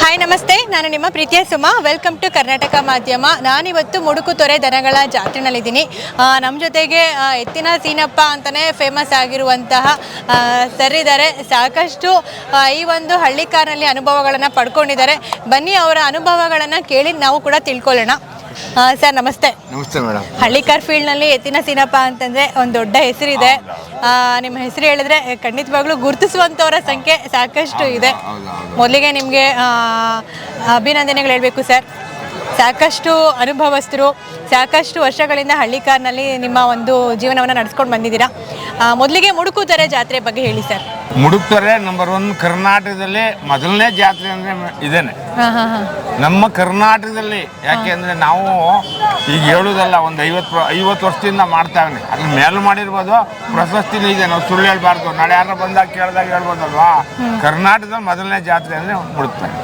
Hi ನಮಸ್ತೆ. ನಾನು ನಿಮ್ಮ ಪ್ರೀತಿಯ ಸುಮಾ. ವೆಲ್ಕಮ್ ಟು ಕರ್ನಾಟಕ ಮಾಧ್ಯಮ. ನಾನಿವತ್ತು ಮುಡುಕುತೊರೆ ದನಗಳ ಜಾತ್ರೆನಲ್ಲಿದ್ದೀನಿ. ನಮ್ಮ ಜೊತೆಗೆ ಎತ್ತಿನ ಸೀನಪ್ಪ ಅಂತಲೇ ಫೇಮಸ್ ಆಗಿರುವಂತಹ ಸರ್ ಇದ್ದಾರೆ ಸಾಕಷ್ಟು ಈ ಒಂದು ಹಳ್ಳಿ ಹಳ್ಳಿಕಾರ್ನಲ್ಲಿ ಅನುಭವಗಳನ್ನು ಪಡ್ಕೊಂಡಿದ್ದಾರೆ. ಬನ್ನಿ ಅವರ ಅನುಭವಗಳನ್ನು ಕೇಳಿ ನಾವು ಕೂಡ ತಿಳ್ಕೊಳ್ಳೋಣ. ಸರ್ ನಮಸ್ತೆ. ನಮಸ್ತೆ ಮೇಡಮ್. ಹಳ್ಳಿಕಾರ್ ಫೀಲ್ಡ್ನಲ್ಲಿ ಎತ್ತಿನ ಸೀನಪ್ಪ ಅಂತಂದ್ರೆ ಒಂದು ದೊಡ್ಡ ಹೆಸರಿದೆ. ಆ, ನಿಮ್ಮ ಹೆಸರು ಹೇಳಿದ್ರೆ ಖಂಡಿತವಾಗ್ಲೂ ಗುರುತಿಸುವಂಥವರ ಸಂಖ್ಯೆ ಸಾಕಷ್ಟು ಇದೆ. ಮೊದಲಿಗೆ ನಿಮಗೆ ಅಭಿನಂದನೆಗಳು ಹೇಳಬೇಕು ಸರ್. ಸಾಕಷ್ಟು ಅನುಭವಸ್ಥರು ಸಾಕಷ್ಟು ವರ್ಷಗಳಿಂದ ಹಳ್ಳಿಕಾರ್ನಲ್ಲಿ ನಿಮ್ಮ ಒಂದು ಜೀವನವನ್ನು ನಡೆಸ್ಕೊಂಡು ಬಂದಿದ್ದೀರಾ? ಮೊದಲಿಗೆ ಮುಡುಕುತೊರೆ ಜಾತ್ರೆ ಬಗ್ಗೆ ಹೇಳಿ ಸರ್. ಮುಡುಕ್ತಾರೆ ನಂಬರ್ ಒನ್ ಕರ್ನಾಟಕದಲ್ಲಿ ಮೊದಲನೇ ಜಾತ್ರೆ ಅಂದ್ರೆ ಇದೇನೆ. ನಮ್ಮ ಕರ್ನಾಟಕದಲ್ಲಿ ಯಾಕೆ ಅಂದ್ರೆ ನಾವು ಈಗ ಹೇಳುದಲ್ಲ ಒಂದು ಐವತ್ತು ಐವತ್ತು ವರ್ಷದಿಂದ ಮಾಡ್ತಾವೆ ಅದ್ರ ಮೇಲೆ ಮಾಡಿರ್ಬೋದು ಪ್ರಶಸ್ತಿನೂ ಇದೆ. ನಾವು ಸುಳ್ಳು ಹೇಳ್ಬಾರ್ದು. ನಾಳೆ ಯಾರು ಬಂದಾಗ ಕೇಳಿದಾಗ ಹೇಳ್ಬೋದಲ್ವಾ? ಕರ್ನಾಟಕದಲ್ಲಿ ಮೊದಲನೇ ಜಾತ್ರೆ ಅಂದ್ರೆ ಮುಡುಕ್ತಾರೆ.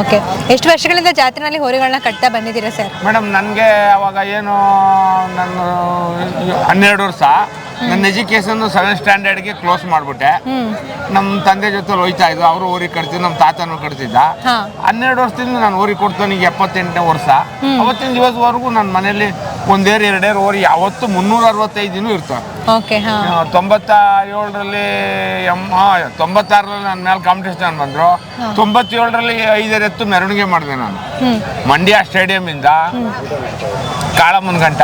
ಓಕೆ. ಎಷ್ಟು ವರ್ಷಗಳಿಂದ ಜಾತ್ರೆನಲ್ಲಿ ಹೋರಿಗಳನ್ನ ಕಟ್ತಾ ಬಂದಿದ್ದೀರಾ ಸರ್? ಮೇಡಮ್ ನನಗೆ ಅವಾಗ ಏನು ನನ್ನ ಹನ್ನೆರಡು ವರ್ಷ. ನನ್ನ ಎಜುಕೇಶನ್ ಸೆವೆನ್ ಸ್ಟ್ಯಾಂಡರ್ಡ್ಗೆ ಕ್ಲೋಸ್ ಮಾಡಿಬಿಟ್ಟೆ. ನಮ್ಮ ತಂದೆ ಜೊತೆ ಹೋಯ್ತಾ ಇದ್ದು ಅವರು ಊರಿಗೆ ಕಟ್ತಿದ್ದು ನಮ್ಮ ತಾತನೂ ಕಟ್ತಿದ್ದ. ಹನ್ನೆರಡು ವರ್ಷದಿಂದ ನಾನು ಊರಿಗೆ ಕೊಡ್ತಾನೆ ಈಗ ಎಪ್ಪತ್ತೆಂಟನೇ ವರ್ಷ. ಅವತ್ತಿನ ದಿವಸವರೆಗೂ ನನ್ನ ಮನೇಲಿ ಒಂದೇರು ಎರಡೇರು ಓರಿ ಯಾವತ್ತು ಮುನ್ನೂರ ಅರವತ್ತೈದು ದಿನ ಇರ್ತವೆ. ಓಕೆ ಹಾ. ತೊಂಬತ್ತ ಏಳರಲ್ಲಿ ಎಂ ತೊಂಬತ್ತಾರರಲ್ಲಿ ನನ್ನ ಮೇಲೆ ಕಾಂಪಿಟೇಷನ್ ಬಂದರು. ತೊಂಬತ್ತೇಳರಲ್ಲಿ ಐದರ ಎತ್ತು ಮೆರವಣಿಗೆ ಮಾಡಿದೆ ನಾನು. ಮಂಡ್ಯ ಸ್ಟೇಡಿಯಂ ಇಂದ ಕಾಳಮ್ಮನ ಗಂಟ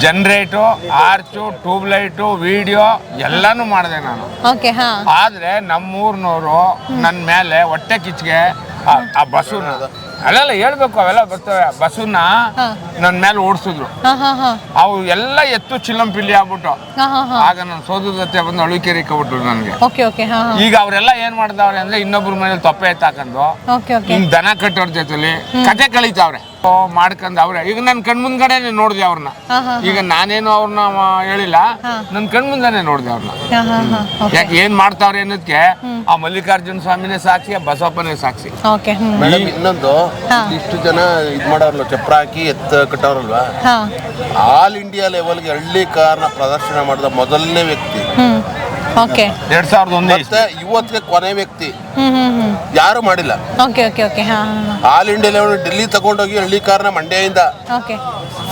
ಜನರೇಟು ಆರ್ಚು ಟ್ಯೂಬ್ಲೈಟು ವಿಡಿಯೋ ಎಲ್ಲಾನು ಮಾಡಿದೆ ನಾನು. ಓಕೆ ಹಾ. ಆದ್ರೆ ನಮ್ಮೂರ್ನವರು ನನ್ನ ಮೇಲೆ ಹೊಟ್ಟೆ ಕಿಚ್ಗೆ ಆ- ಬಸ್ ಬಸ್ಸುನ ಅಲ್ಲೆಲ್ಲ ಹೇಳ್ಬೇಕು ಅವೆಲ್ಲ ಬರ್ತವೆ. ಬಸ್ಸುನ ಹಾ. ನನ್ನ ಮೇಲೆ ಓಡಿಸಿದ್ರು. ಅವು ಎಲ್ಲ ಎತ್ತು ಚಿಲ್ಲಂಪಿಲ್ಲಿ ಆಗ್ಬಿಟ್ಟು. ಹಾಂ ಹಾಂ ಹಾಂ. ಆಗ ನನ್ನ ಸೋದರ ಜೊತೆ ಬಂದು ಅಳುಕೇರಿ ಕಬಿಟ್ರು ನನಗೆ. ಈಗ ಅವರೆಲ್ಲ ಏನ್ ಮಾಡ್ತಾವ್ರೆ ಅಂದ್ರೆ ಇನ್ನೊಬ್ರ ಮೇಲೆ ತೊಪ್ಪೆ ಎತ್ತಾಕೊಂಡು ಹಿಂಗ್ ದನ ಕಟ್ಟೋರ್ ಜೊತೆಲಿ ಕತೆ ಕಳೀತಾವ್ರೆ. ಮಾಡ್ಕೊಂಡ್ ಅವ್ರೆ. ಈಗ ನನ್ನ ಕಣ್ಮುಂದ್ಗಡೆನೆ ನೋಡಿದೆ ಅವ್ರನ್ನ ಈಗ ನಾನೇನು ಅವ್ರನ್ನ ಹೇಳಿಲ್ಲ. ನನ್ ಕಣ್ ಕಣ್ಮುಂದನೆ ನೋಡಿದೆ ಅವ್ರನ್ನ ಏನ್ ಮಾಡ್ತಾವ್ರೆ ಅನ್ನೋದಕ್ಕೆ ಆ ಮಲ್ಲಿಕಾರ್ಜುನ ಸ್ವಾಮಿನೇ ಸಾಕ್ಷಿ ಆ ಬಸವಪ್ಪನೇ ಸಾಕ್ಷಿ. ಮೇಡಮ್ ಇನ್ನೊಂದು ಇಷ್ಟು ಜನ ಇದ್ ಮಾಡವ್ರಲ್ವ ಚಪ್ರ ಹಾಕಿ ಎತ್ತ ಕಟ್ಟವ್ರಲ್ವಾ? ಹಾಂ. ಆಲ್ ಇಂಡಿಯಾ ಲೆವೆಲ್ಗೆ ಹಳ್ಳಿ ಕಾರ್ನ ಪ್ರದರ್ಶನ ಮಾಡಿದ ಮೊದಲನೇ ವ್ಯಕ್ತಿ. ಓಕೆ ಎರಡ್ ಸಾವಿರದ ಒಂದು ಮತ್ತೆ ಇವತ್ತಿಗೆ ಕೊನೆ ವ್ಯಕ್ತಿ. ಯಾರು ಮಾಡಿಲ್ಲ. ಓಕೆ ಓಕೆ ಓಕೆ ಹಾಂ ಆಲ್ ಇಂಡಿಯಾ ಲೆವೆಲ್ ಡೆಲ್ಲಿ ತಗೊಂಡೋಗಿ ಹಳ್ಳಿ ಕಾರ್ನ ಮಂಡ್ಯದಿಂದ. ಓಕೆ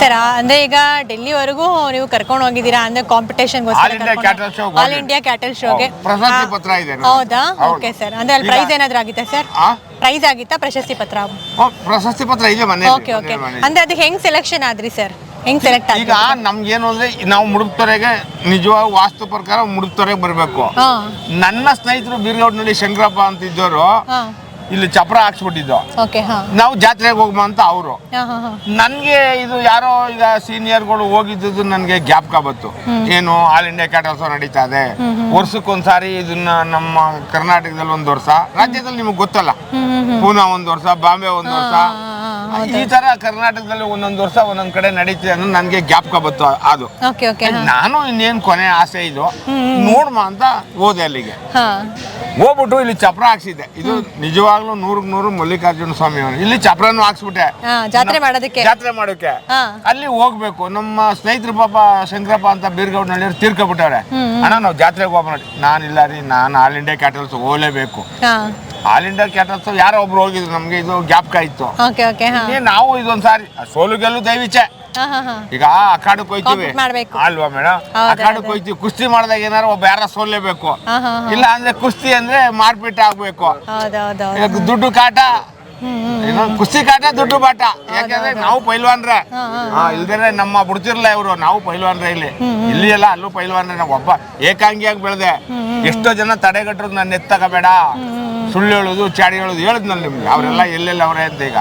ಸರ್ ಅಂದ್ರೆ ಈಗ ಡೆಲ್ಲಿವರೆಗೂ ನೀವು ಕರ್ಕೊಂಡು ಹೋಗಿದ್ದೀರಾ ಅಂದ್ರೆ competition All India Cattle Show ಗೆ ಆಲ್ ಇಂಡಿಯಾ ಕ್ಯಾಟಲ್ ಶೋಗೆ ಹೌದು. ಪ್ರಶಸ್ತಿ ಪತ್ರ ಇದೆ ನಮ್ದು. ಹೌದಾ? ಹೌದು. ಓಕೆ ಸರ್ ಅಂದ್ರೆ ಅಲ್ಲಿ ಈಗ- ಪ್ರೈಸ್ ಏನಾದ್ರೂ ಆಗಿತ್ತಾ ಸರ್ ಆ? ಪ್ರೈಸ್ ಆಗಿತ್ತಾ ಪ್ರಶಸ್ತಿ ಪತ್ರ? ಓ, ಪ್ರಶಸ್ತಿ ಪತ್ರ ಇದೆ ಮನೆ ಓಕೆ ಓಕೆ ಅಂದ್ರೆ ಅದು ಹೆಂಗ್ ಸೆಲೆಕ್ಷನ್ ಆದ್ರಿ ಸರ್ ಹೆಂಗ್ ಸೆಲೆಕ್ಟ್ ಈಗ ನಮ್ಗೆ ನಮ್ಗೇನು ಅಂದ್ರೆ ನಾವು ಮುಡುಕ್ತೊರೆಗೆ ನಿಜವಾಗ ವಾಸ್ತು ಪ್ರಕಾರ ಮುಡುಕ್ತೊರೆಗೆ ಬರಬೇಕು. ಹಾ. ನನ್ನ ಸ್ನೇಹಿತರು ಬೀರ್ಗೌಡ್ನಲ್ಲಿ ಶಂಕರಪ್ಪ ಅಂತ ಇದ್ದವರು ಹಾ. ಇಲ್ಲಿ ಚಪ್ರ ಹಾಕ್ಸ್ಬಿಟ್ಟಿದ್ದು. ಓಕೆ ಹಾ. ನಾವು ಜಾತ್ರೆಗೆ ಹೋಗ್ಬಾ ಅಂತ ಅವರು. ನನ್ಗೆ ಹಾ ಹಾ. ನನಗೆ ಇದು ಯಾರೋ ಈಗ ಸೀನಿಯರ್ಗಳು ಹೋಗಿದ್ದು ನನಗೆ ಜ್ಞಾಪಕ ಬಂತು. ಏನು ಆಲ್ ಇಂಡಿಯಾ ಕ್ಯಾಟಲ್ಸ್ ನಡೀತಾ ಇದೆ. ವರ್ಷಕ್ಕೊಂದ್ಸಾರಿ ಇದನ್ನ ನಮ್ಮ ಕರ್ನಾಟಕದಲ್ಲಿ ಒಂದು ವರ್ಷ. ರಾಜ್ಯದಲ್ಲಿ ನಿಮಗೆ ಗೊತ್ತಲ್ಲ? ಪೂನಾ ಒಂದು ವರ್ಷ ಬಾಂಬೆ ಒಂದು ವರ್ಷ. ಈ ತರ ಕರ್ನಾಟಕದಲ್ಲಿ ಒಂದೊಂದು ವರ್ಷ ಒಂದೊಂದ್ ಕಡೆ ನಡೀತಿದೆ ಅನ್ನೋ ನನಗೆ ಜ್ಞಾಪಕ ಬಂತು ಅದು. ಓಕೆ ಓಕೆ ನಾನು ಇನ್ನೇನು ಕೊನೆ ಆಸೆ ಇದು. ನೋಡ್ಮ ಅಂತ ಹೋದೆ ಅಲ್ಲಿಗೆ. ಹಾ. ಹೋಗ್ಬಿಟ್ಟು ಇಲ್ಲಿ ಚಪ್ರ ಹಾಕ್ಸಿದ್ದೆ. ಇದು ನಿಜವಾಗ್ಲೂ ನೂರಕ್ಕೆ ನೂರು ಮಲ್ಲಿಕಾರ್ಜುನ ಸ್ವಾಮಿ ಅವರು. ಇಲ್ಲಿ ಚಪ್ರನು ಹಾಕ್ಸ್ಬಿಟ್ಟೆ. ಹಾ ಜಾತ್ರೆ ಮಾಡೋದಕ್ಕೆ. ಜಾತ್ರೆ ಮಾಡೋಕೆ. ಹಾ. ಅಲ್ಲಿ ಹೋಗ್ಬೇಕು. ನಮ್ಮ ಸ್ನೇಹಿತರು ಪಾಪ ಶಂಕರಪ್ಪ ಅಂತ ಬೀರ್ಗೌಡ್ನಲ್ಲಿ ತೀರ್ಕೊಬಿಟ್ಟವ್ರೆ. ಅಣ್ಣ ನಾವು ಜಾತ್ರೆಗೆ ನಾನ್ ಇಲ್ಲ ರೀ ನಾನು ಆಲ್ ಇಂಡಿಯಾ ಕ್ಯಾಟಲ್ಸ್ ಹೋಗ್ಲೇಬೇಕು. ಹಾ. ಆಲ್ ಇಂಡಿಯಾ ಕ್ಯಾಟರ್ಸ್ ಯಾರೋ ಒಬ್ರು ಹೋಗಿದ್ರು ನಮ್ಗೆ ಇದು ಗ್ಯಾಪ್ ಕಾಯ್ತು ಓಕೆ ಓಕೆ ಹಾ. ಏ, ನಾವು ಇದೊಂದ್ಸಾರಿ ಸೋಲು ಗೆಲ್ಲು ದೈವಿಚೆ ಹಾ ಹಾ ಹಾ. ಈಗ ಅಖಾಡಕ್ಕೆ ಹೋಯ್ತೀವಿ. Compete ಮಾಡ್ಬೇಕು. ಅಲ್ವಾ ಮೇಡಮ್ ಹೌದು, ಅಖಾಡಕ್ಕೆ ಹೋಯ್ತೀವಿ. ಕುಸ್ತಿ ಮಾಡಿದಾಗ ಏನಾರ ಒಬ್ಬ ಯಾರ ಸೋಲ್ಲೇಬೇಕು. ಹಾ ಹಾ ಹಾ. ಇಲ್ಲ ಅಂದ್ರೆ ಕುಸ್ತಿ ಅಂದ್ರೆ ಮಾರ್ಪೀಟ್ ಆಗ್ಬೇಕು. ದುಡ್ಡು ಕಾಟ. ಹ್ಮ್ ಹ್ಮ್ ಏನೋ ಕುಸ್ತಿ ಕಾಟ ದುಡ್ಡು ಬಾಟ. ಯಾಕಂದ್ರೆ ನಾವು ಪೈಲ್ವಾನ್ರೆ. ಹಾ ಇಲ್ದೇನೆ ನಮ್ಮ ಬಿಡ್ತಿರ್ಲ ಇವರು. ನಾವು ಪೈಲ್ವಾನ್ರೆ ಇಲ್ಲಿ. ಇಲ್ಲಿ ಎಲ್ಲ ಅಲ್ಲೂ ಪೈಲ್ವಾನ್ರೆ. ನಾವು ಒಬ್ಬ ಏಕಾಂಗಿಯಾಗಿ ಬೆಳೆದೆ. ಎಷ್ಟೋ ಜನ ತಡೆಗಟ್ಟರು ನನ್ನ ಎತ್ತಕಬೇಡ ಸುಳ್ಳು ಹೇಳೋದು, ಚಾಡಿ ಹೇಳೋದು ಹೇಳಿದ್ನಲ್ಲ ನಿಮ್ಗೆ? ಅವರೆಲ್ಲ ಎಲ್ಲೆಲ್ಲ ಅವರೇ ಅಂತ ಈಗ.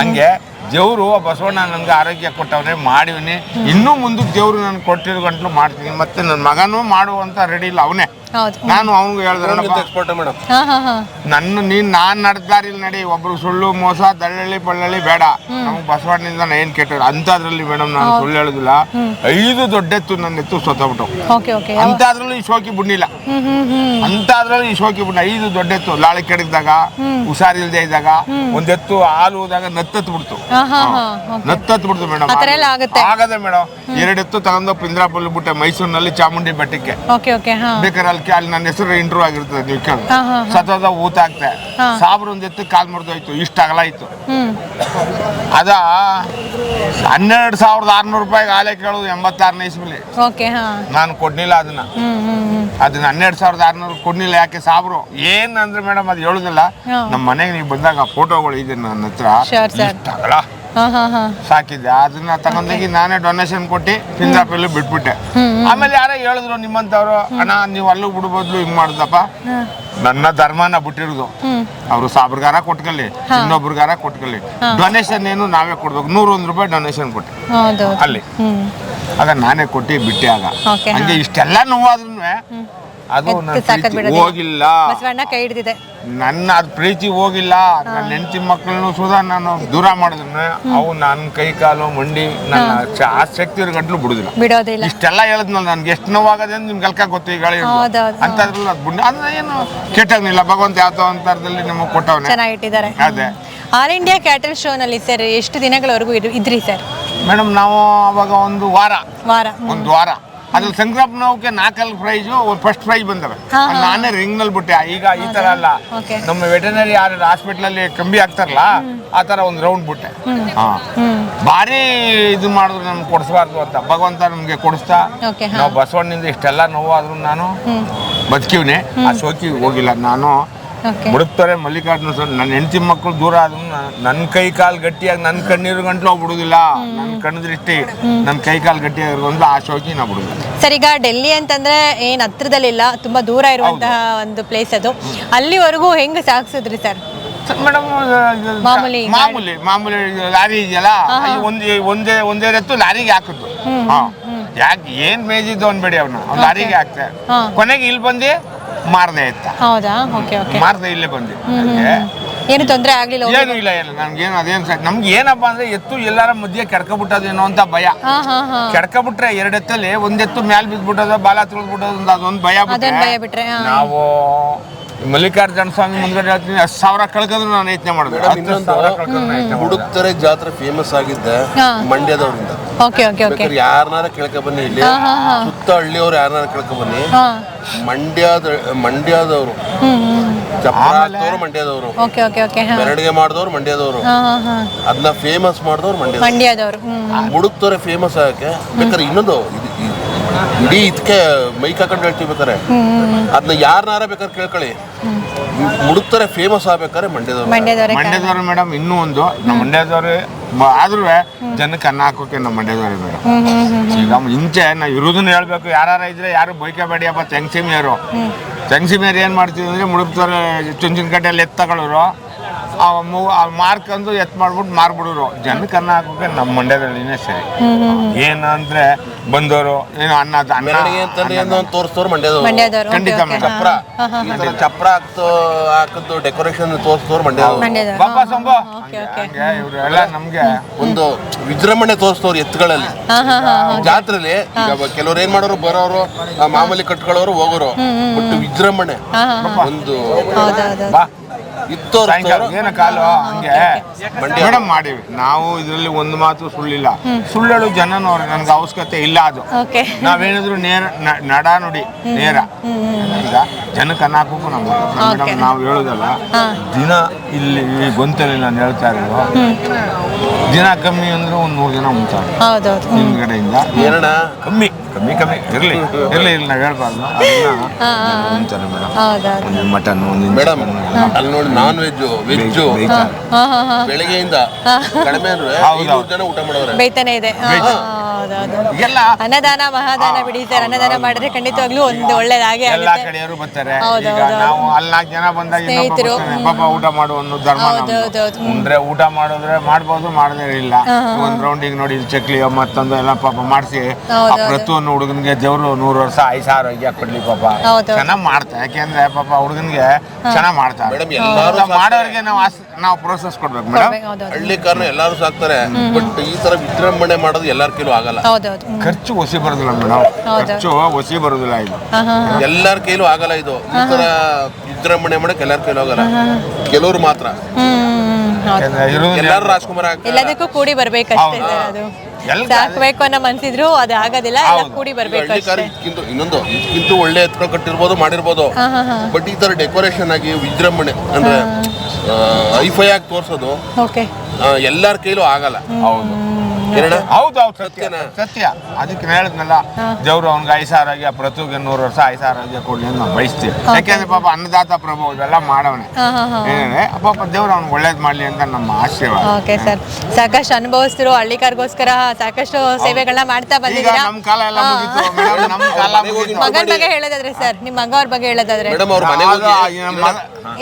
ಹಂಗೆ ದೇವ್ರು ಬಸವಣ್ಣ ನನ್ಗೆ ಆರೋಗ್ಯ ಕೊಟ್ಟವ್ರೆ, ಮಾಡಿವಿನಿ. ಇನ್ನೂ ಮುಂದಕ್ಕೆ ದೇವ್ರು ನನ್ಗೆ ಕೊಟ್ಟಿರೋ ಗಂಟ್ಲು ಮಾಡ್ತೀನಿ. ಮತ್ತೆ ನನ್ನ ಮಗನೂ ಮಾಡುವಂತ ರೆಡಿ ಇಲ್ಲ, ಅವನೇ. ಹೌದು. ನಾನು ಅವನಿಗೆ ಹೇಳಿದ್ರೆ ಮೇಡಮ್. ಹಾ ಹಾ ಹಾ. ನನ್ನ ನೀನ್ ನಾನ್ ನಡೆದಾರಿಲ್ ನಡಿ ಒಬ್ರು ಸುಳ್ಳು ಮೋಸ ದಳ್ಳಳ್ಳಿ ಪಳ್ಳಳ್ಳಿ ಬೇಡ. ನಮ್ಗೆ ಬಸವಣ್ಣನಿಂದ ನಾ ಏನ್ ಕೆಟ್ಟ ಅಂತದ್ರಲ್ಲಿ ಮೇಡಮ್ ನಾನು ಸುಳ್ಳು ಹೇಳುದಿಲ್ಲ. ಐದು ದೊಡ್ಡೆತ್ತು ನನ್ನ ಎತ್ತು ಸೊತ್ತಬಿಟ್ಟು ಓಕೆ ಓಕೆ. ಅಂತದ್ರಲ್ಲೂ ಈ ಶೋಕಿ ಬಿಡ್ಲಿಲ್ಲ ಅಂತದ್ರಲ್ಲೂ ಈ ಶೋಕಿ ಬಿಡ ಐದು ದೊಡ್ಡೆತ್ತು ಲಾಳಿ ಕೆಡಿದಾಗ ಹುಷಾರಿಲ್ದೆ ಇದ್ದಾಗ ಒಂದೆತ್ತು ಹಾಲು ಹೋದಾಗ ನತ್ತತ್ ಬಿಡ್ತು ಹಾ ಹಾ. ಹಾ ಓಕೆ. ನತ್ತತ್ ಬಿಡ್ತು ಮೇಡಮ್. ಆಗದೆ ಮೇಡಮ್ ಎರಡೆತ್ತು ತಗೊಂಡು ಪಿಂದ್ರಾಪಲ್ಲಿ ಬಿಟ್ಟೆ ಮೈಸೂರಿನಲ್ಲಿ ಚಾಮುಂಡಿ ಬೆಟ್ಟಕ್ಕೆ. ಓಕೆ ಓಕೆ ಹಾ. ಬೇಕಾದ್ರೆ ಅಲ್ಲಿ ಅಲ್ಲಿ ನನ್ನ ಹೆಸರು ಇಂಟರ್ವ್ಯೂ ಆಗಿರ್ತದೆ ನೀವು ಕೇಳಿ ಸತತ ಊತ ಆಗ್ತೆ. ಸಾಬ್ರು ಒಂದ್ ಎತ್ತು ಕಾಲ್ ಮುರಿದೋಯ್ತು ಇಷ್ಟ ಅಗಲ ಅದ ಹನ್ನೆರಡು ಸಾವಿರದ ಆರ್ನೂರು ರೂಪಾಯಿಗೆ ಆಲೆ ಕೇಳೋದು ಎಂಬತ್ತಾರನೇ ಇಸ್ಮಿಲಿ ನಾನು ಕೊಡ್ಲಿಲ್ಲ ಅದನ್ನ. ಅದನ್ನ ಹನ್ನೆರಡು ಸಾವಿರದ ಆರ್ನೂರು ಕೊಡ್ಲಿಲ್ಲ ಯಾಕೆ ಸಾಬ್ರು? ಏನ್ ಅಂದ್ರೆ ಮೇಡಮ್ ಅದು ಹೇಳುದಿಲ್ಲ. ನಮ್ಮ ಮನೆಗೆ ನೀವು ಬಂದಾಗ ಫೋಟೋಗಳು ಇದೆ ನನ್ನ ಹತ್ರ. ಇಷ್ಟ ಅಗಲ ಸಾಕಿದ್ದೆ. ಅದನ್ನ ತಗೊಂಡೋಗಿ ನಾನೇ ಡೊನೇಷನ್ ಕೊಟ್ಟು ಪಿಂಜಾಪಲ್ಲಿ ಬಿಟ್ಬಿಟ್ಟೆ. ಆಮೇಲೆ ಯಾರೋ ಹೇಳಿದ್ರು ನಿಮ್ಮಂತವ್ರು ಅಣ್ಣ ನೀವು ಅಲ್ಲೂ ಬಿಡ್ಬೋದ್ಲು ಹಿಂಗ್ ಮಾಡ್ದಪ್ಪ. ನನ್ನ ಧರ್ಮನ ಬಿಟ್ಟಿರೋದು. ಅವರು ಸಾಬ್ರಗಾರ ಕೊಟ್ಕೊಳ್ಳಿ ಕೊಟ್ಕಲ್ಲಿ ಕೊಟ್ಕೊಳ್ಳಿ. ಡೊನೇಷನ್ ಏನು ನಾವೇ ಕೊಡ್ಬೇಕು. ನೂರೊಂದು ರೂಪಾಯಿ ಡೊನೇಷನ್ ಕೊಟ್ಟೆ. ಅಲ್ಲಿ. ಅದ ಆಗ ನಾನೇ ಕೊಟ್ಟು ಬಿಟ್ಟೆ ಆಗ. ಹಂಗೆ ಇಷ್ಟೆಲ್ಲ ನೋವಾದ್ರೂ ಅದು ನನ್ನ ಪ್ರೀತಿ. ಹೋಗಿಲ್ಲ. ಬಸವಣ್ಣ ಕೈ ಹಿಡಿದಿದೆ. ನನ್ನ ಅದ್ ಪ್ರೀತಿ ಹೋಗಿಲ್ಲ. ನನ್ನ ಹೆಂಡತಿ ಮಕ್ಕಳನ್ನು ಸುಧಾ ನಾನು ದೂರ ಮಾಡಿದ್ರೆ ಅವು ನನ್ನ ಕೈ ಕಾಲು ಮಂಡಿ ನನ್ನ ಚ- ಆಸಕ್ತಿ ಗಂಟ್ಲು ಬಿಡುದಿಲ್ಲ. ಬಿಡೋದಿಲ್ಲ ಇಷ್ಟೆಲ್ಲ ಹೇಳಿದ್ನಲ್ಲ ನನ್ಗೆ. ಎಷ್ಟು ನೋವಾಗದೆ ಅಂತ ನಿಮ್ಗೆ ಅಲ್ಕ ಗೊತ್ತು ಈಗ ಹೌದೌದು, ಅಂತದ್ರಲ್ಲಿ ಅದು ಬುಂಡ. ಅಂದ್ರೆ ಏನು ಕೆಟ್ಟಾಗ್ನಿಲ್ಲ ಭಗವಂತ ಯಾವ್ದೋ ಅಂತರದಲ್ಲಿ ನಿಮಗೆ ಕೊಟ್ಟವನೆ. ಚೆನ್ನಾಗಿಟ್ಟಿದ್ದಾರೆ ಅದೇ. ಆಲ್ ಇಂಡಿಯಾ ಕ್ಯಾಟಲ್ ಶೋನಲ್ಲಿ ಸರ್ ಎಷ್ಟು ದಿನಗಳವರೆಗೂ ಇರು- ಇದ್ರಿ ಸರ್? ಮೇಡಮ್ ನಾವು ಅವಾಗ ಒಂದು ವಾರ. ವಾರ. ಒಂದು ವಾರ. ಅದ್ರಲ್ಲಿ ನೋವಕ್ಕೆ ನಾಲ್ಕಲ್ಲಿ ಪ್ರೈಸ್ ಫಸ್ಟ್ ಪ್ರೈಸ್ ಬಂದವೆ. ಅದ್ ನಾನೇ ರಿಂಗ್ನಲ್ಲಿ ಬಿಟ್ಟೆ. ಈಗ ಈ ತರ ಅಲ್ಲ. ನಮ್ಮ ವೆಟನರಿ ಯಾರು ಹಾಸ್ಪಿಟಲ್ ಅಲ್ಲಿ ಕಂಬಿ ಆಗ್ತಾರಲ್ಲ ಆ ತರ ಒಂದು ರೌಂಡ್ ಬಿಟ್ಟೆ. ಹಾ. ಭಾರಿ ಇದು ಮಾಡಿದ್ರು ನಮ್ಗೆ ಕೊಡಿಸಬಾರ್ದು ಅಂತ. ಭಗವಂತ ನಮ್ಗೆ ಕೊಡಿಸ್ತಾ. ನಾವು ಬಸವಣ್ಣಿಂದ ಇಷ್ಟೆಲ್ಲ ನೋವಾದ್ರೂ ನಾನು ಬದುಕಿವ್ನೆ. ಆ ಶೋಕಿ ಹೋಗಿಲ್ಲ ನಾನು. ಬಿಡುತ್ತಾರೆ ಮಲ್ಲಿಕಾರ್ಜುನ ಸ್ವಾಮಿ. ನನ್ನ ಹೆಂಡತಿ ಮಕ್ಕಳು ದೂರ ಆದ್ರು ನನ್ನ ಕೈ ಕಾಲು ಗಟ್ಟಿಯಾಗಿ ನನ್ನ ಕಣ್ಣೀರು ಗಂಟ್ಲು ಬಿಡುದಿಲ್ಲ. ನನ್ನ ಕಣ್ಣು ದೃಷ್ಟಿ ನನ್ನ ಕೈ ಕಾಲು ಗಟ್ಟಿಯಾಗಿರೋದ್ರಿಂದ ಆ ಶೋಕಿ ನಾ ಬಿಡುದಿಲ್ಲ. ಸರ್ ಈಗ ಡೆಲ್ಲಿ ಅಂತಂದ್ರೆ ಏನ್ ಹತ್ರದಲ್ಲಿಲ್ಲ ತುಂಬಾ ದೂರ ಇರುವಂತಹ ಒಂದು ಪ್ಲೇಸ್ ಅದು. ಅಲ್ಲಿವರೆಗೂ ಹೆಂಗ್ ಸಾಗಿಸಿದ್ರಿ ಸರ್? ಮೇಡಮ್ ಮಾಮೂಲಿ ಮಾಮೂಲಿ ಮಾಮೂಲಿ ಲಾರಿ ಇದೆಯಲ್ಲ ಒಂದೇ ಒಂದೇ ಒಂದೇ ರತ್ತು ಲಾರಿಗೆ ಹಾಕಿದ್ದು ಹಾ. ಯಾಕೆ ಏನ್ ಮೇಜಿದ್ದು ಅನ್ಬೇಡಿ ಅವ್ನ. ಲಾರಿಗೆ ಹಾಕ್ತಾರೆ. ಕೊನೆಗೆ ಇಲ್ಲಿ ಬಂದು ಮಾರದೆ ಇತ್ತ ಹೌದಾ? ಓಕೆ ಓಕೆ ಮಾರದೆ ಇಲ್ಲೇ ಬಂದೆ. ಏನು ತೊಂದರೆ ಆಗ್ಲಿಲ್ಲ ಏನು ಇಲ್ಲ ಇಲ್ಲ. ನನ್ಗೇನು ಅದೇನ್ ಸರ್. ನಮ್ಗೆ ಏನಪ್ಪಾ ಅಂದ್ರೆ ಎತ್ತು ಎಲ್ಲಾರ ಮಧ್ಯೆ ಕೆಡ್ಕೊಬಿಟ್ಟದೇನೋ ಅಂತ ಭಯ. ಹಾ ಹಾ ಹಾ. ಕೆಡ್ಕೊಬಿಟ್ರೆ ಎರಡೆತ್ತಲ್ಲಿ ಒಂದೆತ್ತು ಒಂದ್ ಎತ್ತು ಮ್ಯಾಲ್ ಬಿದ್ಬಿಟ್ಟದ ಬಾಲ ತುಳಿದ್ಬಿಟ್ಟದ ಅಂತ ಅದೊಂದು ಭಯ ಅದೊಂದು ಭಯ ಬಿಟ್ರೆ ಹಾ. ನಾವು ಮಲ್ಲಿಕಾರ್ಜುನ ಸ್ವಾಮಿ ಮುಂದ್ಗಡೆ ಹೇಳ್ತೀನಿ ಹತ್ತು ಸಾವಿರ ಕಳ್ಕೊಂಡ್ರು ನಾನು ಯತ್ನೆ ಮಾಡಿದೆ. ಮೇಡಮ್ ಹತ್ತು ಇನ್ನೊಂದು ಸಾವಿರ ಕಳ್ಕೊಂಡ್ರು ನಾನು ಯೋಚ್ನೆ ಮಾಡ್ದೆ. ಹುಡುಕ್ತಾರೆ ಜಾತ್ರೆ ಫೇಮಸ್ ಆಗಿದ್ದೆ ಹಾ. ಮಂಡ್ಯದವರಿಂದ. Okay okay okay. ಬೇಕಾದ್ರೆ ಯಾರನ್ನಾರ ಕೇಳ್ಕೊ ಬನ್ನಿ ಇಲ್ಲಿ. ಸುತ್ತ ಹಳ್ಳಿಯವ್ರು ಯಾರನ್ನಾರ ಕೇಳ್ಕೊ ಬನ್ನಿ. ಹಾ. ಮಂಡ್ಯದ ಮಂಡ್ಯದವರು. ಚಪ್ರ ಮಂಡ್ಯದವರು. ಓಕೆ ಓಕೆ ಓಕೆ ಹಾ. ಮಾಡಿದವ್ರು ಮಂಡ್ಯದವರು. ಹಾ ಹಾ ಹಾ. ಅದನ್ನ ಫೇಮಸ್ ಮಾಡಿದವ್ರು ಮಂಡ್ಯದವ್ರು. ಮಂಡ್ಯದವರು ಹ್ಮ್ ಮುಡುಕ್ತವ್ರೆ ಫೇಮಸ್ ಆಗಕ್ಕೆ. ಬೇಕಾದ್ರೆ ಇನ್ನೊಂದು ಇದು- ಇದು- ಇಡೀ ಇದಕ್ಕೆ ಮೈಕ್ ಹಾಕೊಂಡು ಹೇಳ್ತೀವಿ ಬೇಕಾರೆ ಅದನ್ನ ಯಾರನ್ನಾರ ಬೇಕಾದ್ರೆ ಕೇಳ್ಕೊಳ್ಳಿ. ಮುಡುಕ್ತಾರೆ ಫೇಮಸ್ ಆಗ್ಬೇಕಾದ್ರೆ ಮಂಡ್ಯದವ್ರು. ಮಂಡ್ಯದವ್ರ ಮೇಡಮ್ ಇನ್ನೂ ಒಂದು. ನಮ್ಮ ಮಂಡ್ಯದವ್ರು ಆದ್ರೂ ಜನಕ್ಕೆ ಅನ್ನ ಹಾಕೋಕೆ ನಮ್ಮ ಮಂಡ್ಯದವ್ರು ಮೇಡಮ್. ಈಗ ಮುಂಚೆ ನಾ ಇರೋದನ್ನ ಹೇಳ್ಬೇಕು. ಯಾರು ಇದ್ರೆ ಯಾರು ಬೈಕಬೇಡಿ ಅಪ್ಪ ತೆಂಗ್ಸಿಮಿಯರು ತೆಂಗ್ಸಿಮಿಯರು ಏನ್ ಮಾಡ್ತಿದ್ರು ಅಂದ್ರೆ ಮುಳುಗ್ತಾರೆ ಚುಂಚಿನ ಕಟ್ಟೆಯಲ್ಲಿ ಎತ್ತು ತಗೊಳ್ಳೋರು ಆ ಮಾರ್ಕ್ ಮಾರ್ಕಂದು ಎತ್ ಮಾಡ್ಬಿಟ್ಟು ಮಾರ್ಬಿಡೋರು. ಜನ ಅನ್ನ ಹಾಕೋಕೆ ನಮ್ಮ ಮಂಡ್ಯದಲ್ಲಿನೇ ಸರಿ. ಏನಂದ್ರೆ ಬಂದವರು ಏನು ಅನ್ನ ಅನ್ನ ತೋರಿಸ್ತವ್ರು ಮಂಡ್ಯದವ್ರು. ಮಂಡ್ಯದವರು ಖಂಡಿತ ಮೇಡಮ್. ಚಪ್ರ. ಈ ಚಪ್ರ ಹಾಕ್ತು ಹಾಕದ್ದು ಡೆಕೋರೇಷನ್ ತೋರಿಸ್ತವ್ರು ಮಂಡ್ಯದವ್ರು. ಬಾಬಾ ಸಂಭವ ಓಕೆ ಓಕೆ. ಇವ್ರು ಎಲ್ಲ ನಮ್ಗೆ ಒಂದು ವಿಜೃಂಭಣೆ ತೋರಿಸ್ತವ್ರು ಎತ್ತುಗಳಲ್ಲಿ. ಹಾ ಹಾ ಹಾ ಜಾತ್ರೆಲಿ ಈಗ ಕೆಲವ್ರು ಏನ್ ಮಾಡೋರು ಬರೋರು ಆ ಮಾಮೂಲಿ ಕಟ್ಕೊಳ್ಳೋರು ಹೋಗೋರು. ಒಟ್ಟು ವಿಜೃಂಭಣೆ. ಒಂದು ಬಾ. ಇತ್ತೋರು ಸಾಯಂಕಾಲ ಏನು ಕಾಲು? ಹಂಗೆ. ಮೇಡಮ್ ಮಾಡಿವಿ. ನಾವು ಇದರಲ್ಲಿ ಒಂದು ಮಾತು ಸುಳ್ಳಿಲ್ಲ. ಸುಳ್ಳಳು ಜನ ನನ್ಗೆ ನನಗೆ ಅವಶ್ಯಕತೆ ಇಲ್ಲ ಅದು. ಓಕೆ. ನಾವೇನಿದ್ರು ನೇರ ನ- ನಡ ನುಡಿ ನೇರ. ಈಗ ಜನಕ್ಕೆ ಅನ್ನ ನಮ್ಗೆ ನಮ್ಮ ಮೇಡಮ್ ನಾವು ಹೇಳೋದಲ್ಲ ದಿನ ಇಲ್ಲಿ ಈ ಗೊಂತಲ್ಲಿ ನಾನು ಹೇಳ್ತಾ ಇರೋದು ದಿನ ಕಮ್ಮಿ ಅಂದ್ರೆ ಒಂದು ನೂರು ಜನ ಉಂಟಾಗ ಹೌದೌದು. ಹ್ಮ್. ಹಿಂದ್ಗಡೆಯಿಂದ. ಏನಣ್ಣ ಕಮ್ಮಿ. ಕಮ್ಮಿ ಕಮ್ಮಿ. ಇರ್ಲಿ ಇರ್ಲಿ ಇಲ್ಲಿ ನಾವು ಹೇಳ್ಬಾರ್ದು. ಮೇಡಮ್. ಮಟನ್ ಒಂದು ಮೇಡಮ್ ಅಲ್ಲಿ ನೋಡಿ ನಾನ್ ವೆಜ್ ವೆಜ್ ಬೆಳಿಗ್ಗೆಯಿಂದ ಕಡಿಮೆ ಅಂದ್ರೆ ಹೌದು, ಐನೂರು ಜನ ಊಟ ಮಾಡೋರೆ. ಬೈತಾನೆ ಇದೆ. ಹೌದೌದು. ಎಲ್ಲ ಅನ್ನದಾನ ಮಹಾದಾನ ಬಿಡಿ ಸರ್. ಅನ್ನದಾನ ಮಾಡಿದ್ರೆ ಖಂಡಿತವಾಗ್ಲೂ ಒಂದು ಒಳ್ಳೇದಾಗಿ ಎಲ್ಲಾ ಆಗುತ್ತೆ. ಕಡೆಯವರು ಬರ್ತಾರೆ. ಈಗ ನಾವು ಅಲ್ಲಿ ನಾಲ್ಕು ಜನ ಬಂದಾಗ ಸ್ನೇಹಿತರು. ಪಾಪ ಊಟ ಮಾಡು ಅನ್ನೋ ಧರ್ಮ ಅಂದ್ರೆ ಊಟ ಮಾಡಿದ್ರೆ ಮಾಡ್ಬೋದು ಮಾಡದೇ ಇಲ್ಲ. ಒಂದ್ ರೌಂಡಿಗೆ ನೋಡಿ ಇದು ಚಕ್ಲಿ ಮತ್ತೊಂದು ಎಲ್ಲ ಪಾಪ ಮಾಡಿಸಿ. ಪ್ರತಿಯೊಂದು ಹುಡುಗನಿಗೆ ದೇವ್ರು ನೂರು ವರ್ಷ ಐದು ಸಾವಿರ ಆಗಿ ಕೊಡ್ಲಿ ಪಾಪ. ಚೆನ್ನಾಗಿ ಮಾಡ್ತಾರೆ. ಯಾಕೆಂದ್ರೆ ಪಾಪ ಹುಡುಗನಿಗೆ ಚೆನ್ನಾಗಿ ಮಾಡ್ತಾರೆ. ಮಾಡೋರಿಗೆ ನಾವು ಆಸ್- ನಾವು ಪ್ರೋಸೆಸ್ ಕೊಡ್ಬೇಕು ಮೇಡಮ್? ಹಳ್ಳಿ ಕಾರಣ ಎಲ್ಲಾರು ಸಾಕ್ತಾರೆ. ಬಟ್ ಈ ತರ ವಿಜೃಂಭಣೆ ಮಾಡೋದು ಎಲ್ಲಾರ ಕೈಲೂ ಆಗಲ್ಲ. ಹೌದೌದು ಹ್ಮ್. ಖರ್ಚು ಒಸಿ ಬರೋದಿಲ್ಲ ಮೇಡಮ್. ಖರ್ಚು ಒಸಿ ಬರೋದಿಲ್ಲ ಇದು. ಎಲ್ಲಾರ ಕೈಲೂ ಆಗಲ್ಲ ಇದು. ಈ ತರ ವಿಜೃಂಭಣೆ ಮಾಡಕ್ ಎಲ್ಲಾರ ಕೈಲೂ ಆಗಲ್ಲ. ಕೆಲವ್ರು ಮಾತ್ರ. ಎಲ್ಲಾರು ರಾಜ್ಕುಮಾರ್ ಎಲ್ಲದಕ್ಕೂ ಕೂಡಿ ಬರ್ಬೇಕಷ್ಟೇ ಅದು. ಎಲ್ಲಿ ಸಾಕ್ಬೇಕು ಅನ್ನೋ ಮನ್ಸಿದ್ರು ಅದು ಆಗೋದಿಲ್ಲ ಎಲ್ಲ ಕೂಡಿ ಬರ್ಬೇಕು ಇನ್ನೊಂದು ಇದಕ್ಕಿಂತ ಒಳ್ಳೆ ಎತ್ತರ ಕಟ್ಟಿರ್ಬೋದು ಮಾಡಿರ್ಬೋದು. ಬಟ್ ಈ ತರ ಡೆಕೋರೇಷನ್ ಆಗಿ ವಿಜೃಂಭಣೆ ಅಂದ್ರೆ ಐಫೈ ಆಗಿ ತೋರ್ಸೋದು ಓಕೆ. ಎಲ್ಲಾರ ಕೈಲೂ ಆಗಲ್ಲ. ಹೌದು? ಹೌದು ಹೌದು ಸತ್ಯ. ಸತ್ಯನಾ? ಸತ್ಯ. ಅದಕ್ಕೆ ಹೇಳಿದ್ನಲ್ಲ ದೇವ್ರು ಅವ್ನಿಗೆ ಐಸ ಆ ಪ್ರತಿಗೆ ನೂರು ವರ್ಷ ಕೊಡ್ಲಿ ಅಂತ ನಾವು ಬಯಸ್ತೀವಿ. ಯಾಕೆಂದ್ರೆ ಪಾಪ ಅನ್ನದಾತ ಪ್ರಭು ಇವೆಲ್ಲ ಮಾಡವನೆ. ಪಾಪ ದೇವ್ರು ಅವ್ನಿಗೆ ಒಳ್ಳೇದ್ ಮಾಡ್ಲಿ ಅಂತ ನಮ್ಮ ಆಶೀರ್ವಾದ. Okay sir. ಸಾಕಷ್ಟು ಅನುಭವಿಸ್ತಿರು ಹಳ್ಳಿಕಾರ್ಗೋಸ್ಕರ ಸಾಕಷ್ಟು ಸೇವೆಗಳನ್ನ ಮಾಡ್ತಾ ಬಂದಿದ್ದೀರಾ? ನಮ್ ಕಾಲ ಎಲ್ಲ ಮುಗೀತು. ಮೇಡಮ್ ಕಾಲ ಮುಗೀತು. ಮಗನ ಬಗ್ಗೆ ಹೇಳೋದಾದ್ರೆ ಸರ್. ನಿಮ್ಮ ಮಗ ಅವ್ರ ಬಗ್ಗೆ ಹೇಳೋದಾದ್ರೆ. ಮೇಡಮ್ ಅವ್ರ ಮನೆ ನಮ್ಮ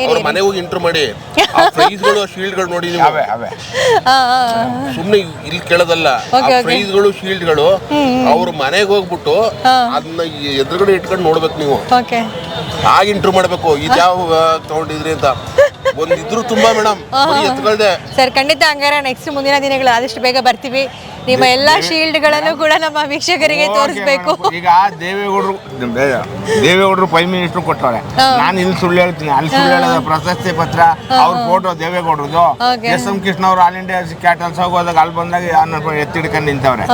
ಅವ್ರ ಹೋಗಿ ಇಂಟ್ರು ಮಾಡಿ. ಆ ಪ್ರೈಸ್ಗಳು ಶೀಲ್ಡ್ಗಳು ನೋಡಿ ನೀವು. ಸುಮ್ನೆ ಇಲ್ಲಿ ಕೇಳೋದಲ್ಲ ಗಳು ಶೀಲ್ಡ್ ಶೀಲ್ಡ್ಗಳು ಅವ್ರ ಮನೆಗೆ ಹೋಗ್ಬಿಟ್ಟು ಅದನ್ನ ಎದುರುಗಡೆ ಇಟ್ಕೊಂಡು ನೋಡ್ಬೇಕು ನೀವು. ಆಗ ಇಂಟ್ರು ಮಾಡ್ಬೇಕು. ಇದ್ಯಾವ ತಗೊಂಡಿದ್ರಿ ಅಂತ. ಒಂದಿದ್ರು ತುಂಬಾ ಮೇಡಮ್ ಸರ್ ಖಂಡಿತ ಹಂಗಾರೆ ನೆಕ್ಸ್ಟ್ ಮುಂದಿನ ದಿನಗಳು ಆದಷ್ಟು ಬೇಗ ಬರ್ತೀವಿ. ನಿಮ್ಮ ಎಲ್ಲಾ ಶೀಲ್ಡ್ಗಳನ್ನು ಕೂಡ ನಮ್ಮ ವೀಕ್ಷಕರಿಗೆ ತೋರಿಸಬೇಕು. ಈಗ ದೇವೇಗೌಡರು ದೇವೇಗೌಡರು ಪ್ರೈಮ್ ಮಿನಿಸ್ಟರ್ ಕೊಟ್ಟವ್ರೆ. ನಾನು ಇಲ್ಲಿ ಸುಳ್ಳು ಹೇಳ್ತೀನಿ. ಅಲ್ಲಿ ಸುಳ್ಳು ಹೇಳೋದು ಪ್ರಶಸ್ತಿ ಪತ್ರ ಅವ್ರ ಫೋಟೋ ದೇವೇಗೌಡರದು. ಎಸ್ ಎಂ ಕೃಷ್ಣ ಅವರು ಆಲ್ ಇಂಡಿಯಾ ಕ್ಯಾಟಲ್ಸ್ ಹೋಗೋದಾಗ ಅಲ್ಲಿ ಬಂದಾಗ ಎತ್ತಿಡ್ಕೊಂಡು ನಿಂತವ್ರೆ.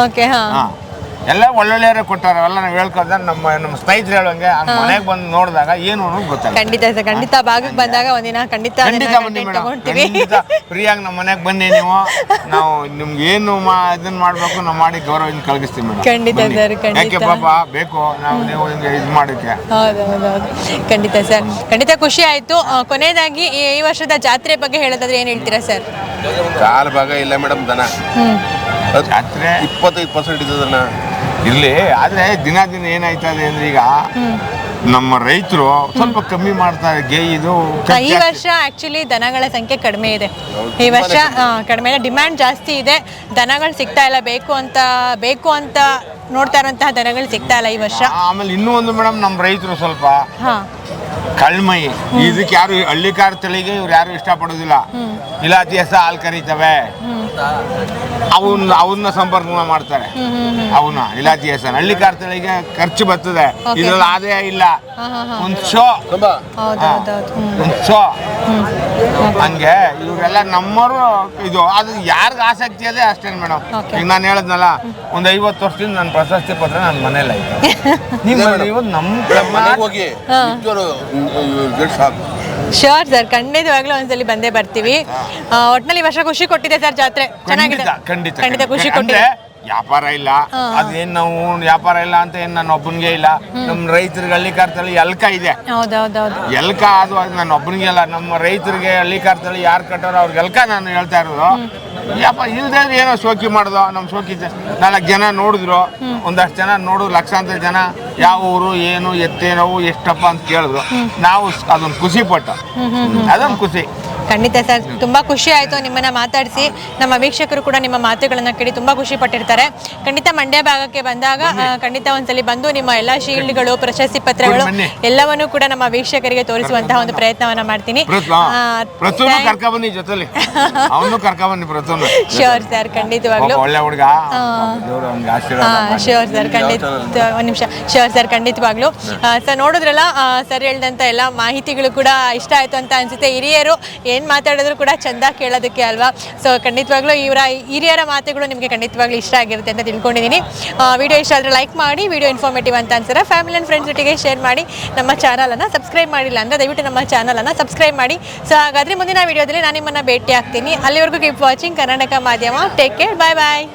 ಎಲ್ಲ ಒಳ್ಳೊಳ್ಳೆಯವರೇ ಕೊಟ್ಟಾರೆ ಎಲ್ಲ ನಾವು ಹೇಳ್ಕೊಳ್ದ ನಮ್ಮ ನಮ್ಮ ಸ್ನೇಹಿತರು ಹೇಳೋಂಗೆ ಮನೆಗೆ ಬಂದು ನೋಡಿದಾಗ ಏನು ಅನ್ನೋದು ಗೊತ್ತಾಗ ಖಂಡಿತ ಸರ್ ಖಂಡಿತ ಭಾಗಕ್ಕೆ ಬಂದಾಗ ಒಂದಿನ ಖಂಡಿತ ಖಂಡಿತ ಬನ್ನಿ ಮೇಡಮ್. ಖಂಡಿತ ಫ್ರೀಯಾಗಿ ನಮ್ಮ ಮನೆಗೆ ಬನ್ನಿ ನೀವು. ನಾವು ನಿಮ್ಗೆ ಏನು ಮಾ ಇದನ್ನ ಮಾಡಬೇಕು ನಾವು ಮಾಡಿ ಗೌರವ ಕಲಗಿಸ್ತೀವಿ ಮೇಡಮ್. ಖಂಡಿತ ಸರ್ ಖಂಡಿತ. ಪಾಪ ಬೇಕು ನಾವು ನೀವು ಹಿಂಗೆ ಇದು ಮಾಡೋಕ್ಕೆ ಹೌದು ಹೌದು ಹೌದು. ಖಂಡಿತ ಸರ್ ಖಂಡಿತ ಖುಷಿ ಆಯ್ತು. ಆ, ಕೊನೆಯದಾಗಿ ಈ ಈ ವರ್ಷದ ಜಾತ್ರೆ ಬಗ್ಗೆ ಹೇಳೋದಾದ್ರೆ ಏನು ಹೇಳ್ತೀರಾ ಸರ್? ಕಾಲು ಭಾಗ ಇಲ್ಲ ಮೇಡಮ್ ದನ. ಜಾತ್ರೆ ಇಪ್ಪತ್ತೈದು ಪರ್ಸೆಂಟ್ ಇದೆ ದನ. ಇರ್ಲಿ ಆದರೆ ದಿನ ದಿನ ಏನಾಯ್ತದೆ ಅಂದ್ರೆ ಈಗ ನಮ್ಮ ರೈತರು ಸ್ವಲ್ಪ ಕಮ್ಮಿ ಮಾಡ್ತಾರೆ ಗೇ ಇದು ಈ ವರ್ಷ ಆಕ್ಚುಲಿ ದನಗಳ ಸಂಖ್ಯೆ ಕಡಿಮೆ ಇದೆ. ಈ ವರ್ಷ ಕಡಿಮೆ ಇದೆ ಡಿಮ್ಯಾಂಡ್ ಜಾಸ್ತಿ ಇದೆ. ದನಗಳು ಸಿಗ್ತಾ ಇಲ್ಲ ಬೇಕು ಅಂತ ಬೇಕು ಅಂತ ನೋಡ್ತಾ ಇರುವಂತಹ ದನಗಳು ಸಿಗ್ತಾ ಇಲ್ಲ ಈ ವರ್ಷ. ಆಮೇಲೆ ಇನ್ನೂ ಒಂದು ಮೇಡಮ್ ನಮ್ಮ ರೈತರು ಸ್ವಲ್ಪ ಹಾ. ಕಳ್ಮೈ. ಇದಕ್ಕೆ ಯಾರು ಹಳ್ಳಿಕಾರ ತಳಿಗೆ ಇವ್ರು ಯಾರು ಇಷ್ಟಪಡೋದಿಲ್ಲ. ಇಲಾತಿ ಹೆಸ ಹಾಲು ಕರಿತವೆ. ಅವನ್ನ ಅವನ್ನ ಸಂಪರ್ಕ ಮಾಡ್ತಾರೆ. ಅವನ್ನ ಇಲಾತಿ ಹೆಸರು ಹಳ್ಳಿ ತಳಿಗೆ ಖರ್ಚು ಬರ್ತದೆ. ಇದ್ರಲ್ಲಿ ಆದಾಯ ಇಲ್ಲ. ಒಂದ್ ಶೋ. ಒಂದ್ ಶೋ. ಹಂಗೆ ಇವರೆಲ್ಲ ನಮ್ಮವರು ಇದು ಅದು ಯಾರಿಗ ಆಸಕ್ತಿ ಅದೇ ಅಷ್ಟೇ ಮೇಡಮ್. ಈಗ ನಾನು ಹೇಳದ್ನಲ್ಲ ಒಂದ್ ಐವತ್ತು ವರ್ಷದಿಂದ ನನ್ನ ಪ್ರಶಸ್ತಿ ಪತ್ರ ನನ್ನ ಮನೇಲಿ ಐತೆ ನೀವು ನಮ್ಮ ಹೋಗಿ ಶೋರ್ ಸರ್ ಖಂಡಿತವಾಗ್ಲೂ ಒಂದ್ಸಲಿ ಬಂದೇ ಬರ್ತೀವಿ. ಒಟ್ನಲ್ಲಿ ವರ್ಷ ಖುಷಿ ಕೊಟ್ಟಿದೆ ಸರ್ ಜಾತ್ರೆ. ಚೆನ್ನಾಗಿದೆ. ಖಂಡಿತ ಖಂಡಿತ ಖುಷಿ ಕೊಟ್ಟಿದೆ. ವ್ಯಾಪಾರ ಇಲ್ಲ. ಅದೇನ್ ನಾವು ವ್ಯಾಪಾರ ಇಲ್ಲ ಅಂತ ಏನ್ ನನ್ನ ಒಬ್ಬನಿಗೆ ಇಲ್ಲ. ನಮ್ ರೈತರಿಗೆ ಕಾರ್ತಲ್ಲಿ ಎಲ್ಕ ಇದೆ. ಎಲ್ಕ ಅದು ನನ್ನ ಒಬ್ಬನಿಗೆ ಅಲ್ಲ ನಮ್ಮ ರೈತರಿಗೆ ಹಳ್ಳಿ ಕಾರ್ತಲ್ಲಿ ಯಾರು ಕಟ್ಟೋರು ಅವ್ರಿಗೆ ಎಲ್ಕ ನಾನು ಹೇಳ್ತಾ ಇರೋದು. ಯಪ್ಪ ಇಲ್ದೇ ಏನೋ ಶೋಕಿ ಮಾಡ್ದೋ ನಮ್ಮ ಶೋಕಿ ನಾಲ್ಕು ಜನ ನೋಡಿದ್ರು ಒಂದಷ್ಟು ಜನ ನೋಡಿದ್ರು ಲಕ್ಷಾಂತರ ಜನ ಯಾವ ಊರು ಏನು ಎತ್ತೇನೋ ಎಷ್ಟಪ್ಪ ಅಂತ ಕೇಳಿದ್ರು. ನಾವು ಅದೊಂದು ಖುಷಿ ಪಟ್ಟು. ಅದೊಂದು ಖುಷಿ. ಖಂಡಿತ ಸರ್. ತುಂಬಾ ಖುಷಿ ಆಯ್ತು ನಿಮ್ಮನ್ನ ಮಾತಾಡಿಸಿ. ನಮ್ಮ ವೀಕ್ಷಕರು ಕೂಡ ನಿಮ್ಮ ಮಾತುಗಳನ್ನ ಕೇಳಿ ತುಂಬಾ ಖುಷಿ ಪಟ್ಟಿರ್ತಾರೆ. ಖಂಡಿತ ಮಂಡ್ಯ ಭಾಗಕ್ಕೆ ಬಂದಾಗ ಖಂಡಿತ ಒಂದ್ಸಲಿ ಬಂದು ನಿಮ್ಮ ಎಲ್ಲ ಶೀಲ್ಡ್ಗಳು ಪ್ರಶಸ್ತಿ ಪತ್ರಗಳು ಎಲ್ಲವನ್ನು ಕೂಡ ನಮ್ಮ ವೀಕ್ಷಕರಿಗೆ ತೋರಿಸುವಂತಹ ಒಂದು ಪ್ರಯತ್ನವನ್ನ ಮಾಡ್ತೀನಿ. ಶೋರ್ ಸರ್ ಖಂಡಿತವಾಗ್ಲೂ. ಶೋರ್. ಸರ್ ಖಂಡಿತ ಒಂದ್ ನಿಮಿಷ. ಶೋರ್ ಸರ್ ಖಂಡಿತವಾಗ್ಲೂ. ಸರ್ ನೋಡಿದ್ರಲ್ಲ ಸರ್ ಹೇಳ್ದಂತ ಎಲ್ಲ ಮಾಹಿತಿಗಳು ಕೂಡ ಇಷ್ಟ ಆಯ್ತು ಅಂತ ಅನ್ಸುತ್ತೆ. ಹಿರಿಯರು ಏನು ಮಾತಾಡಿದ್ರು ಕೂಡ ಚಂದ ಕೇಳೋದಕ್ಕೆ ಅಲ್ವಾ? ಸೊ ಖಂಡಿತವಾಗ್ಲೂ ಇವರ ಹಿರಿಯರ ಮಾತುಗಳು ನಿಮಗೆ ಖಂಡಿತವಾಗ್ಲೂ ಇಷ್ಟ ಆಗಿರುತ್ತೆ ಅಂತ ತಿಳ್ಕೊಂಡಿದ್ದೀನಿ. ವಿಡಿಯೋ ಇಷ್ಟ ಆದರೆ ಲೈಕ್ ಮಾಡಿ ವಿಡಿಯೋ ಇನ್ಫಾರ್ಮೇಟಿವ್ ಅಂತ ಅನ್ಸರ ಫ್ಯಾಮಿಲಿ ಆ್ಯಂಡ್ ಫ್ರೆಂಡ್ಸ್ ಜೊತೆಗೆ ಶೇರ್ ಮಾಡಿ. ನಮ್ಮ ಚಾನಲನ್ನು ಸಬ್ಸ್ಕ್ರೈಬ್ ಮಾಡಿಲ್ಲ ಅಂದರೆ ದಯವಿಟ್ಟು ನಮ್ಮ ಚಾನಲನ್ನು ಸಬ್ಸ್ಕ್ರೈಬ್ ಮಾಡಿ. ಸೊ ಹಾಗಾದರೆ ಮುಂದಿನ ವಿಡಿಯೋದಲ್ಲಿ ನಾನು ನಿಮ್ಮನ್ನು ಭೇಟಿ ಆಗ್ತೀನಿ. ಅಲ್ಲಿವರೆಗೂ ಕೀಪ್ ವಾಚಿಂಗ್ ಕರ್ನಾಟಕ ಮಾಧ್ಯಮ. ಟೇಕ್ ಕೇರ್ ಬಾಯ್ ಬಾಯ್